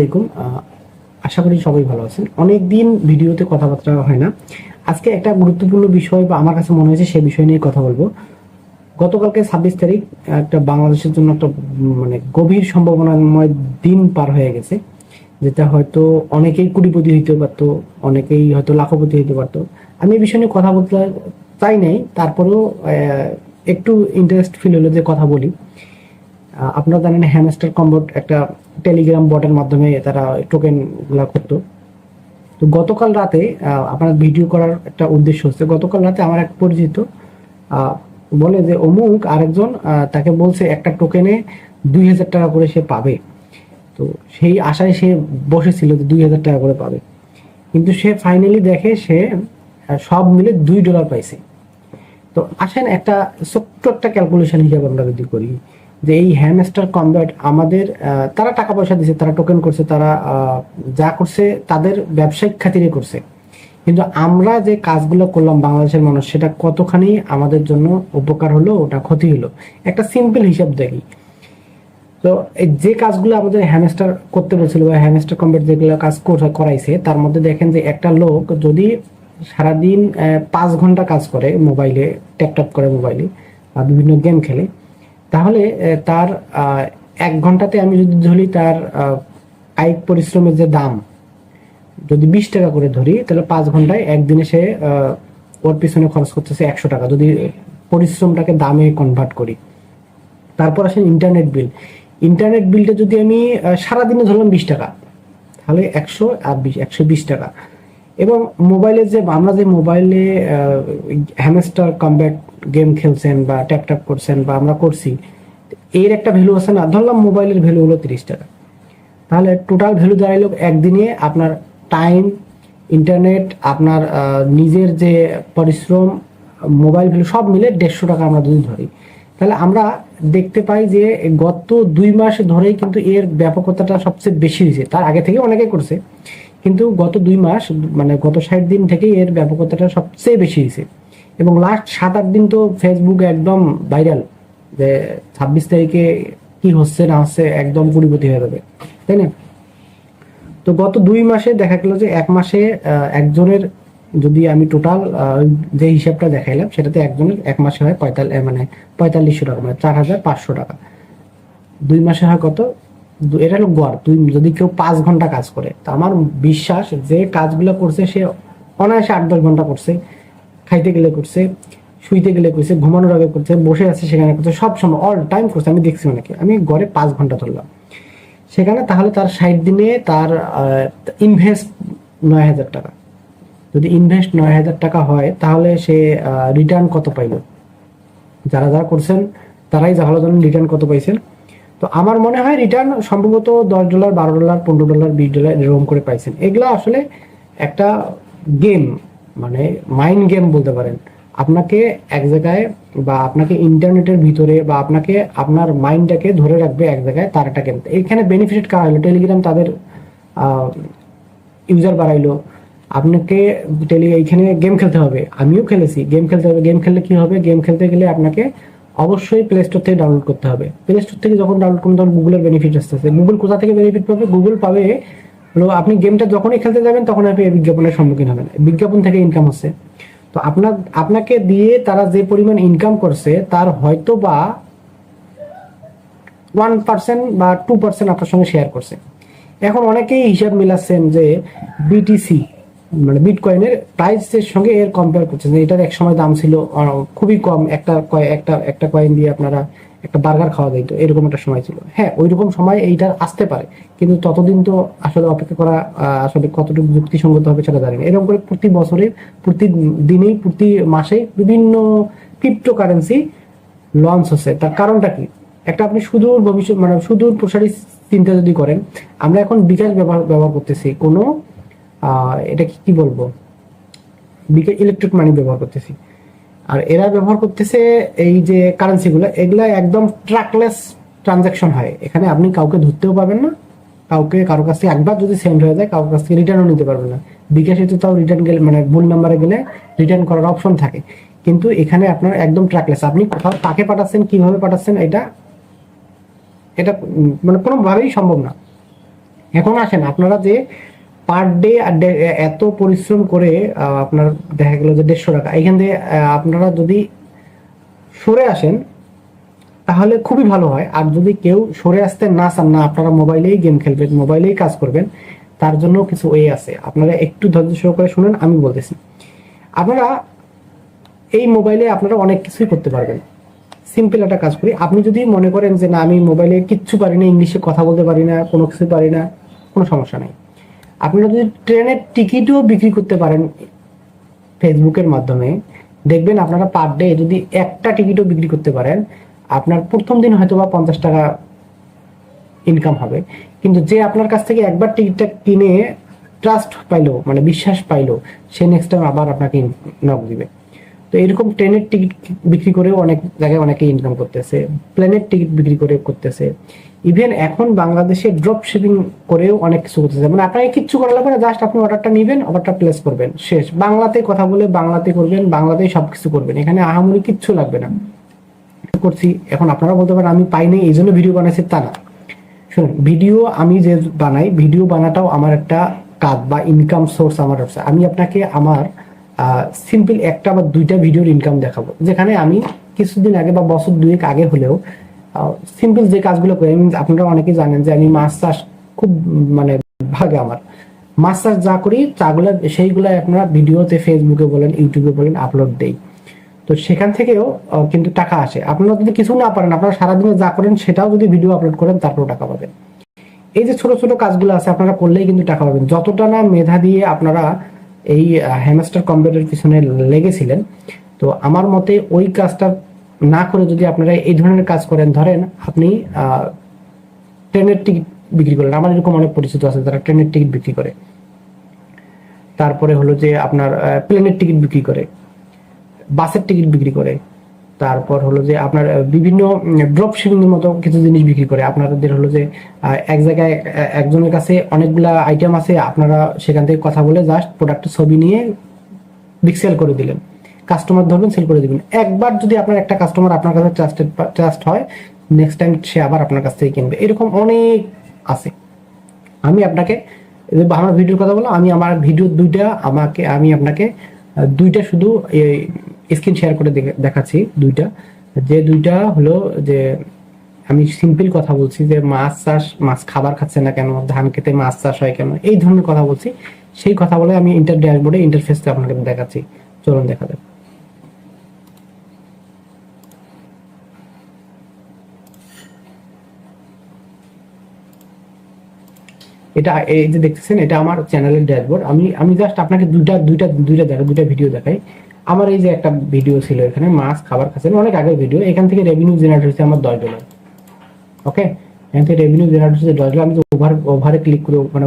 আলাইকুম আশা করি সবাই ভালো আছেন। অনেক দিন ভিডিওতে কথাবার্তা হয় না। আজকে একটা গুরুত্বপূর্ণ বিষয় বা আমার কাছে মনে হয়েছে সেই বিষয় নিয়ে কথা বলব। গতকালকে ছাব্বিশ তারিখ, একটা বাংলাদেশের জন্য একটা মানে গভীর সম্ভাবনাময় দিন পার হয়ে গেছে। যেটা হয়তো অনেকেই কোটিপতি হইতে পারতো, অনেকেই হয়তো লাখপতি হইতে পারতো। আমি এই বিষয় নিয়ে কথা বলতে চাই নাই, তারপরেও একটু ইন্টারেস্ট ফিল হলো যে কথা বলি। আপনারা জানেন হ্যামস্টার কম্বোট একটা টেলিগ্রাম বটের মাধ্যমে তারা টোকেনগুলা করতো। তো গতকাল রাতে আপনার ভিডিও করার একটা উদ্দেশ্য হচ্ছে, গতকাল রাতে আমার এক পরিচিত বলে যে, অমুক আরেকজন তাকে বলছে একটা টোকেনে দুই হাজার টাকা করে সে পাবে। তো সেই আশায় সে বসেছিল যে দুই হাজার টাকা করে পাবে। কিন্তু সে ফাইনালি দেখে সে সব মিলে দুই ডলার পাইছে। তো আসেন একটা ছোট্ট একটা ক্যালকুলেশন হিসাবে আমরা যদি করি যে এই হ্যামস্টার কমব্যাট আমাদের তারা টাকা পয়সা দিছে, তারা টোকেন করছে, তারা যা করছে, তাদের ব্যবসায়িক খাতিরে করছে। কিন্তু আমরা যে কাজগুলো করলাম বাংলাদেশের মানুষ, সেটা কতখানি আমাদের জন্য উপকার হলো, ওটা ক্ষতি হলো? একটা সিম্পল হিসাব দেখি। তো যে কাজগুলো আমাদের হ্যামস্টার করতে বলছিল বা হ্যামস্টার কম্পিউটার যেগুলো কাজ করাইছে, তার মধ্যে দেখেন যে একটা লোক যদি সারাদিন পাঁচ ঘণ্টা কাজ করে মোবাইলে ট্যাপটপ করে মোবাইলে, বা বিভিন্ন গেম খেলে তাহলে তার এক ঘন্টাতে আমি যদি ধরি তার কায়িক পরিশ্রমের যে দাম, যদি বিশ টাকা করে ধরি, তাহলে পাঁচ ঘন্টায় একদিনে সে ওর পিছনে খরচ করতেছে একশো টাকা। যদি পরিশ্রমটাকে দামে কনভার্ট করি, তারপর আসেন ইন্টারনেট বিল ইন্টারনেট বিলটা যদি আমি সারাদিনে ধরলাম বিশ টাকা, তাহলে একশো আর বিশ, একশো বিশ টাকা। এবং মোবাইলে যে, আমরা যে মোবাইলে হ্যামস্টার কমব্যাট গেম খেলছেন বা ট্যাপ ট্যাপ করছেন বা আমরা করছি, এর একটা ভ্যালু আছে না? ধরলাম মোবাইলের ভ্যালু হলো তিরিশ টাকা। তাহলে টোটাল ভ্যালু দাঁড়াইলো একদিনে আপনার টাইম ইন্টারনেট আপনার নিজের যে পরিশ্রম মোবাইল ভ্যালু সব মিলে দেড়শো টাকা আমরা যদি ধরি, তাহলে আমরা দেখতে পাই যে গত দুই মাস ধরেই কিন্তু এর ব্যাপকতাটা সবচেয়ে বেশি হয়েছে। তার আগে থেকে অনেকে করছে। কিন্তু গত দুই মাস মানে গত ষাট দিন থেকেই এর ব্যাপকতাটা সবচেয়ে বেশি হয়েছে। এবং লাস্ট সাত আট দিন তো ফেসবুক একদম ভাইরাল যে ছাব্বিশ তারিখে কি হচ্ছে, না হচ্ছে, একদম কুড়িপতি হয়ে যাবে। তাই না? তো গত দুই মাসে দেখা গেল যে এক মাসে একজনের যদি আমি টোটাল যে হিসাবটা দেখাইলাম, সেটাতে একজনের এক মাসে হয় পঁয়তাল্লিশ মানে পঁয়তাল্লিশশো টাকা মানে চার হাজার পাঁচশো টাকা। দুই মাসে হয় কত? এটা হলো গড়। তুই যদি কেউ পাঁচ ঘণ্টা কাজ করে, তা আমার বিশ্বাস যে কাজগুলো করছে সে অনায়াসে আট, দশ ঘণ্টা করছে। খাইতে গেলে করছে, শুইতে গেলে করছে, ঘুমানোর আগে করছে, বসে আছে সেখানে করছে, সব সময় অল টাইম করছে। আমি দেখছি অনেকে। আমি গড়ে পাঁচ ঘণ্টা ধরলাম। সেখানে তাহলে তার ষাট দিনে তার ইনভেস্ট নয় হাজার টাকা। যদি ইনভেস্ট নয় হাজার টাকা হয়, তাহলে সে রিটার্ন কত পাইল? যারা যারা করছেন, তারাই ভালো জানেন রিটার্ন কত পাইছেন। তো আমার মনে হয় রিটার্ন সম্ভবত দশ ডলার বারো ডলার পনেরো ডলার বিশ ডলার এরকম করে পাইছেন। এগুলো আসলে একটা গেম মানে মাইন্ড গেম বলতে পারেন। আপনাকে এক জায়গায় বা আপনাকে ইন্টারনেটের ভিতরে বা আপনাকে আপনার মাইন্ডটাকে ধরে রাখবে এক জায়গায় তার একটা গেম এখানে বেনিফিট কারা হলো? টেলিগ্রাম তাদের ইউজার বাড়াইলো। আপনাকে টেলি এইখানে গেম খেলতে হবে। আমিও খেলেছি। গেম খেলতে হবে। গেম খেললে কি হবে? গেম খেলতে গেলে আপনাকে অবশ্যই প্লে স্টোর থেকে ডাউনলোড করতে হবে। প্লে স্টোর থেকে যখন ডাউনলোড করবেন তখন গুগলের বেনিফিট আসতেছে গুগল কোথা থেকে বেনিফিট পাবে? গুগল পাবে হলো আপনি গেমটা যখনই খেলতে যাবেন, তখন আপনি এই বিজ্ঞাপনের সম্মুখীন হবেন বিজ্ঞাপন থেকে ইনকাম হচ্ছে তো আপনার আপনাকে দিয়ে তারা যে পরিমাণ ইনকাম করছে, তার হয়তো বা ওয়ান পার্সেন্ট বা টু পার্সেন্ট আপনার সঙ্গে শেয়ার করছে। এখন অনেকেই হিসাব মিলাচ্ছেন যে বিটিসি মানে বিটকয়েনের প্রাইসের সঙ্গে এর কম্পেয়ার করছেন। এটার এক সময় দাম ছিল খুবই কম। একটা একটা একটা কয়েন দিয়ে আপনারা একটা বার্গার খাওয়া যাইতো এরকম একটা সময় ছিল। হ্যাঁ ওই রকম সময় এইটা আসতে পারে। কিন্তু ততদিন তো আসলে অপেক্ষা করা আসলে কতটুকু যুক্তিসঙ্গত হবে সেটা জানি না। এরকম করে প্রতি বছরে, প্রতি দিনেই, প্রতি মাসে বিভিন্ন ক্রিপ্টো কারেন্সি লঞ্চ হচ্ছে। তার কারণটা কি? একটা আপনি সুদূর ভবিষ্যৎ মানে সুদূর প্রসারী চিন্তা যদি করেন, আমরা এখন বিকাশ ব্যবহার ব্যবহার করতেছি কোনো এটা কি বলব? বিকাশ ইলেকট্রিক মানি ব্যবহার করতেছি। আর এরা ব্যবহার করতেছে এই যে কারেন্সিগুলো এগুলা একদম ট্র্যাকলেস ট্রানজাকশন হয়। এখানে আপনি কাউকে ধরতেও পাবেন না। কাউকে কারও কাছ থেকে একবার যদি সেন্ড হয়ে যায় কারোর কাছ থেকে রিটার্নও নিতে পারবেন না। বিকাশে তো তাও রিটার্ন গেলে মানে ভুল নাম্বারে গেলে রিটার্ন করার অপশন থাকে। কিন্তু এখানে আপনার একদম ট্র্যাকলেস আপনি কোথাও কাকে পাঠাচ্ছেন, কীভাবে পাঠাচ্ছেন, এটা এটা মানে কোনোভাবেই সম্ভব না। এখন আসেন, আপনারা যে পার ডে এত পরিশ্রম করে আপনার দেখা গেল যে দেড়শো টাকা। এখান থেকে আপনারা যদি সরে আসেন, তাহলে খুবই ভালো হয়। আর যদি কেউ সরে আসতে না চান, না, আপনারা মোবাইলেই গেম খেলবেন, মোবাইলেই কাজ করবেন, তার জন্য কিছু ওয়ে আছে। আপনারা একটু ধৈর্য সহকারে শুনেন, আমি বলতেছি। আপনারা এই মোবাইলে আপনারা অনেক কিছুই করতে পারবেন। সিম্পল একটা কাজ করি। আপনি যদি মনে করেন যে, না, আমি মোবাইলে কিচ্ছু পারি না, ইংলিশে কথা বলতে পারি না, কোনো কিছু পারি না, কোনো সমস্যা নেই। আপনারা যদি ট্রেনের টিকিটও বিক্রি করতে পারেন ফেসবুকের মাধ্যমে, দেখবেন আপনারা পার ডে যদি একটা টিকিটও বিক্রি করতে পারেন, আপনার প্রথম দিন হয়তো বা পঞ্চাশ টাকা ইনকাম হবে। কিন্তু যে আপনার কাছ থেকে একবার টিকিটটা কিনে ট্রাস্ট পাইলো মানে বিশ্বাস পাইলো, সে নেক্সট টাইম আবার আপনাকে নক দিবে। তো এরকম ট্রেনের টিকিট বিক্রি করেও অনেক জায়গায় অনেকে ইনকাম করতেছে প্লেনের টিকিট বিক্রি করে করতেছে। ইভেন এখন বাংলাদেশে ড্রপ শিপিং করেও অনেক কিছু করতেছে। মানে আপনাকে কিচ্ছু করা লাগবে না জাস্ট আপনি অর্ডারটা নেবেন অর্ডারটা প্লেস করবেন, শেষ। বাংলাতে কথা বলে বাংলাতে করবেন, বাংলাতেই সবকিছু করবেন। এখানে আহামরি কিচ্ছু লাগবে না। করছি, এখন আপনারা বলতে পারেন, আমি পাইনি এই জন্য ভিডিও বানাইছি তা না শুনুন ভিডিও আমি যে বানাই ভিডিও বানাটাও আমার একটা কাজ বা ইনকাম সোর্স আমার আছে। আমি আপনাকে আমার সিম্পল একটা বা দুইটা ভিডিওর ইনকাম দেখাবো। যেখানে আমি কিছুদিন আগে বা বছর দুয়েক আগে হলেও সিম্পল যে কাজগুলো করি আপনারা অনেকেই জানেন যে আমি মাছ চাষ খুব মানে ভাগে আমার। মাছ চাষ যা করি চাগুলো সেইগুলো আপনারা ভিডিওতে ফেসবুকে বলেন ইউটিউবে বলেন আপলোড দেই। তো সেখান থেকেও কিন্তু টাকা আসে। আপনারা যদি কিছু না পারেন, আপনারা সারাদিনে যা করেন, সেটাও যদি ভিডিও আপলোড করেন, তারপরেও টাকা পাবেন। এই যে ছোট ছোট কাজগুলো আছে, আপনারা করলেই কিন্তু টাকা পাবেন। যতটা না মেধা দিয়ে আপনারা এই হ্যামস্টার কম্পিউটার পিছনে লেগেছিলেন, তো আমার মতে ওই কাজটা না করে যদি আপনারা এই ধরনের কাজ করেন, ধরেন আপনি ট্রেনের টিকিট বিক্রি করেন। আমার এরকম অনেক পরিচিত আছে যারা ট্রেনের টিকিট বিক্রি করে। তারপরে হলো যে আপনার প্লেনের টিকিট বিক্রি করে, বাসের টিকিট বিক্রি করে। তারপর হলো যে আপনার বিভিন্ন ড্রপ এর মতো কিছু জিনিস বিক্রি করে। আপনাদের হলো যে এক জায়গায় একজনের কাছে অনেকগুলা আইটেম আছে, আপনারা সেখান থেকে কথা বলে জাস্ট প্রোডাক্টের ছবি নিয়ে বিগ সেল করে দিলেন। কাস্টমার ধরবেন সেল করে দিবেন। একবার যদি আপনার একটা কাস্টমার আপনার কাছে ট্রাস্টেড ট্রাস্ট হয় নেক্সট টাইম সে আবার আপনার কাছ থেকে কিনবে। এরকম অনেক আছে। আমি আপনাকে আমার ভিডিওর কথা বলো আমি আমার ভিডিও দুইটা আমাকে, আমি আপনাকে দুইটা শুধু স্ক্রিন শেয়ার করে দেখাচ্ছি দুইটা। যে দুইটা হলো যে আমি সিম্পল কথা বলছি যে মাছ চাষ, মাছ খাবার খাচ্ছে না কেন? ধান খেতে মাছ চাষ হয় কেন? এই ধরনের কথা বলছি। সেই কথা বলে আমি ইন্টার ড্যাশবোর্ডে ইন্টারফেসটা আপনাকে দেখাচ্ছি। চলুন দেখা যাক। এটা, এই যে দেখতেছেন, এটা আমার চ্যানেলের ড্যাশবোর্ড আমি আমি জাস্ট আপনাকে দুইটা দুইটা দুইটা দেখা দুইটা ভিডিও দেখাই। আমার এই যে একটা ভিডিও ছিল এখানে, মাছ, খাবার খাচ্ছেন, অনেক আগের ভিডিও এখান থেকে রেভিনিউ জেনারেট হয়েছে আমার দশ ডলার ওকে এখান থেকে রেভিনিউ জেনারেট হচ্ছে দশ ডলার আমি ওভার ওভারে ক্লিক করে মানে